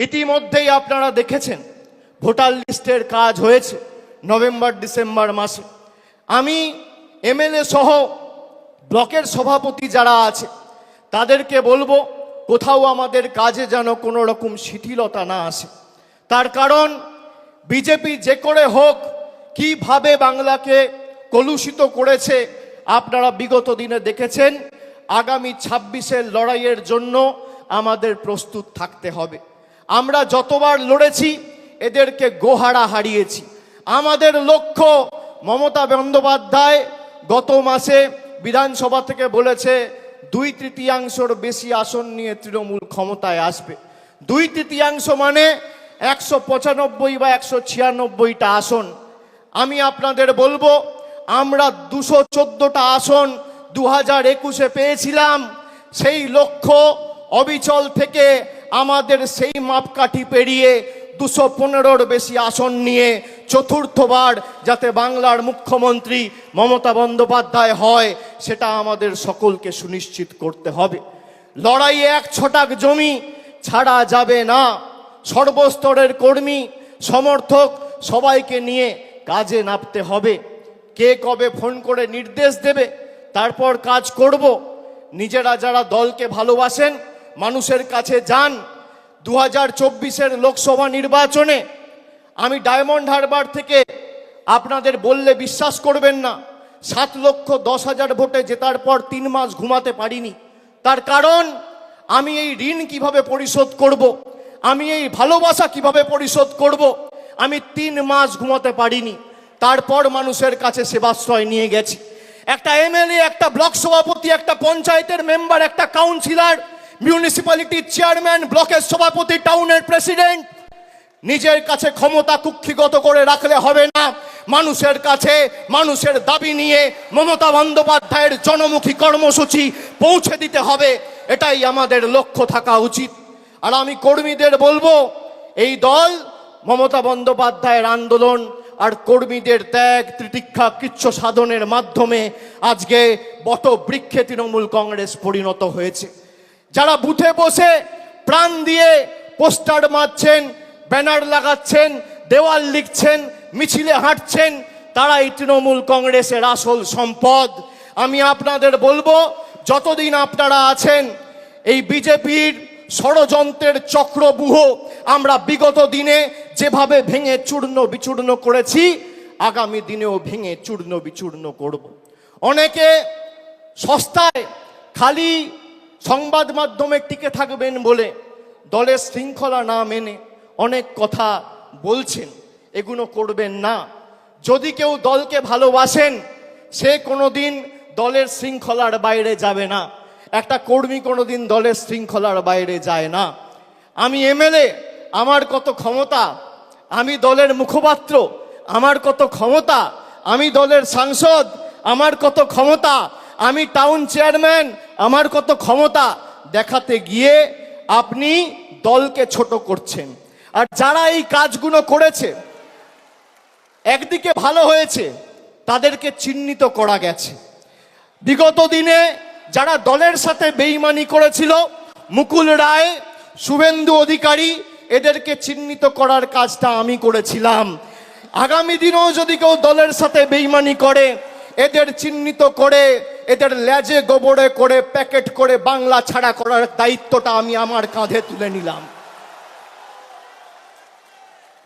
ইতিমধ্যেই আপনারা দেখেছেন, ভোটার লিস্টের কাজ হয়েছে নভেম্বর, ডিসেম্বর মাসে। আমি এমএলএ সহ ব্লকের সভাপতি যারা আছে, তাদেরকে বলব, কোথাও আমাদের কাজে যেন কোনো রকম শিথিলতা না আসে। তার কারণ, বিজেপি যে করে হোক, কীভাবে বাংলাকে কলুষিত করেছে, আপনারা বিগত দিনে দেখেছেন, আগামী ছাব্বিশের লড়াইয়ের জন্য আমাদের প্রস্তুত থাকতে হবে। আমরা যতবার লড়েছি, এদেরকে গোহারা হারিয়েছি। আমাদের লক্ষ্য মমতা বন্দ্যোপাধ্যায় গত মাসে বিধানসভা থেকে বলেছে, দুই তৃতীয়াংশর বেশি আসন নিয়ে তৃণমূল ক্ষমতায় আসবে। দুই তৃতীয়াংশ মানে একশো পঁচানব্বই বা একশো ছিয়ানব্বইটা আসন। আমি আপনাদের বলব, আমরা দুশো চোদ্দোটা আসন দু হাজার একুশে পেয়েছিলাম। সেই লক্ষ্য অবিচল থেকে আমাদের সেই মাপকাঠি পেরিয়ে দুশো পনেরোর বেশি আসন নিয়ে চতুর্থবার যাতে বাংলার মুখ্যমন্ত্রী মমতা বন্দ্যোপাধ্যায় হয়, সেটা আমাদের সকলকে সুনিশ্চিত করতে হবে। লড়াইয়ে এক ছটাক জমি ছাড়া যাবে না। সর্বস্তরের কর্মী, সমর্থক সবাইকে নিয়ে কাজে নামতে হবে। কে কবে ফোন করে নির্দেশ দেবে, তারপর কাজ করব। নিজেরা যারা দলকে ভালোবাসেন মানুষের কাছে যান দু হাজার চব্বিশের লোকসভা নির্বাচনে আমি ডায়মন্ড হারবার থেকে আপনাদের বললে বিশ্বাস করবেন না, সাত লক্ষ দশ হাজার ভোটে জেতার পর তিন মাস ঘুমাতে পারিনি তার কারণ, আমি এই ঋণ কীভাবে পরিশোধ করব। আমি এই ভালোবাসা কীভাবে পরিশোধ করব। আমি তিন মাস ঘুমাতে পারিনি তারপর মানুষের কাছে সেবাশ্রয় নিয়ে গেছি একটা এমএলএ, একটা ব্লক সভাপতি, একটা পঞ্চায়েতের মেম্বার, একটা কাউন্সিলর মিউনিসিপ্যালিটির চেয়ারম্যান ব্লকের সভাপতি টাউনের প্রেসিডেন্ট নিজের কাছে ক্ষমতা কুক্ষিগত করে রাখলে হবে না। মানুষের কাছে, মানুষের দাবি নিয়ে মমতা বন্দ্যোপাধ্যায়ের জনমুখী কর্মসূচি পৌঁছে দিতে হবে, এটাই আমাদের লক্ষ্য থাকা উচিত। আর আমি কর্মীদের বলব, এই দল মমতা বন্দ্যোপাধ্যায়ের আন্দোলন আর কর্মীদের ত্যাগ, তিতিক্ষা, কৃচ্ছ সাধনের মাধ্যমে আজকে বট বৃক্ষে তৃণমূল কংগ্রেস পরিণত হয়েছে। যারা বুথে বসে প্রাণ দিয়ে পোস্টার মারছেন, ব্যানার লাগাচ্ছেন, দেওয়াল লিখছেন, মিছিলে হাঁটছেন, তারাই তৃণমূল কংগ্রেসের আসল সম্পদ। আমি আপনাদের বলব, যতদিন আপনারা আছেন, এই বিজেপির ষড়যন্ত্রের চক্রবুহ আমরা বিগত দিনে যেভাবে ভেঙে চূর্ণ বিচূর্ণ করেছি, আগামী দিনেও ভেঙে চূর্ণ বিচূর্ণ করব। অনেকে সস্তায় খালি সংবাদ মাধ্যমে টিকে থাকবেন বলে দলের শৃঙ্খলা না মেনে অনেক কথা বলছেন। এগুলো করবেন না। যদি কেউ দলকে ভালোবাসেন, সে কোনোদিন দলের শৃঙ্খলার বাইরে যাবে না। একটা কর্মী কোনোদিন দলের শৃঙ্খলার বাইরে যায় না। আমি এমএলএ, আমার কত ক্ষমতা? আমি দলের মুখপাত্র, আমার কত ক্ষমতা? আমি দলের সাংসদ, আমার কত ক্ষমতা? আমি টাউন চেয়ারম্যান আমার কত ক্ষমতা দেখাতে গিয়ে আপনি দলকে ছোট করছেন। আর যারা এই কাজগুলো করেছে, একদিকে ভালো হয়েছে, তাদেরকে চিহ্নিত করা গেছে। বিগত দিনে যারা দলের সাথে বেইমানি করেছিল, মুকুল রায়, শুভেন্দু অধিকারী, এদেরকে চিহ্নিত করার কাজটা আমি করেছিলাম। আগামী দিনেও যদি কেউ দলের সাথে বেইমানি করে এদের চিহ্নিত করে, এদের লেজে গোবরে করে, প্যাকেট করে বাংলা ছাড়া করার দায়িত্বটা আমি আমার কাঁধে তুলে নিলাম।